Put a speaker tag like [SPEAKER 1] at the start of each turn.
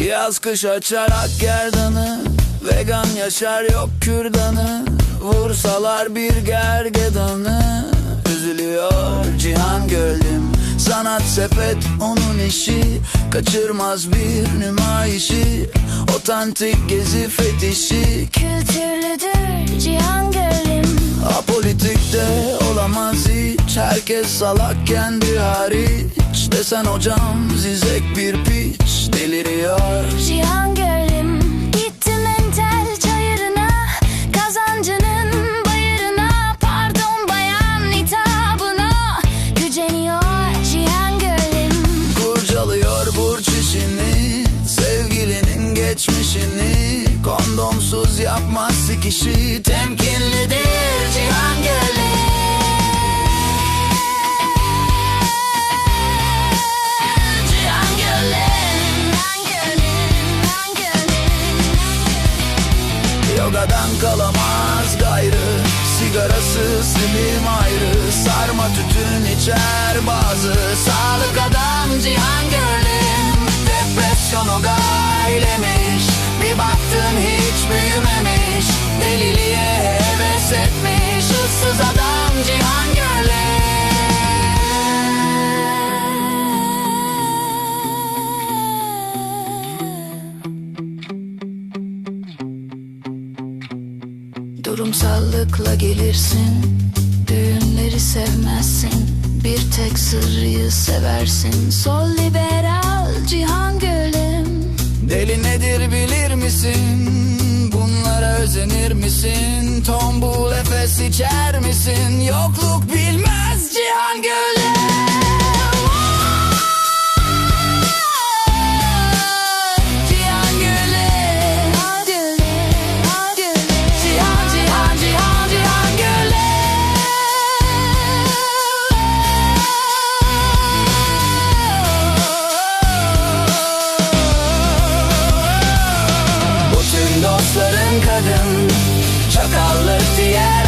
[SPEAKER 1] Yaz kış açarak gerdanı Vegan yaşar yok kürdanı. Vursalar bir gergedanı. Üzülüyor cihan gölüm. Sanat sepet onun işi. Kaçırmaz bir nümayişi. Otantik gezi fetişi.
[SPEAKER 2] Kültürlüdür cihan gölüm.
[SPEAKER 1] Apolitikte olamaz hiç. Herkes salak kendi hariç. Desen hocam zizek bir piç Deliriyor.
[SPEAKER 2] Cihan gölüm Gitti mental çayırına Kazancının bayırına Pardon bayan hitabına. Güceniyor cihan gölüm
[SPEAKER 1] Kurcalıyor burç işini Sevgilinin geçmişini. Kondomsuz yapmaz sikişi Temkinlidir cihan Yogadan kalamaz gayrı. Sigarası slim ayrı. Sarma tütün içer bazı. Sağlık adam cihan gölüm Depresyonu gaylemiş. Bir baktın hiç büyümemiş. Deliliğe heves etmiş. Issız adam Durumsallıkla gelirsin Düğünleri sevmezsin Bir tek sırrıyı seversin Sol liberal cihan gölüm Deli nedir bilir misin? Bunlara özenir misin? Tombul efes içer misin? Yokluk bilmez Dostların kadın Çakallık diğer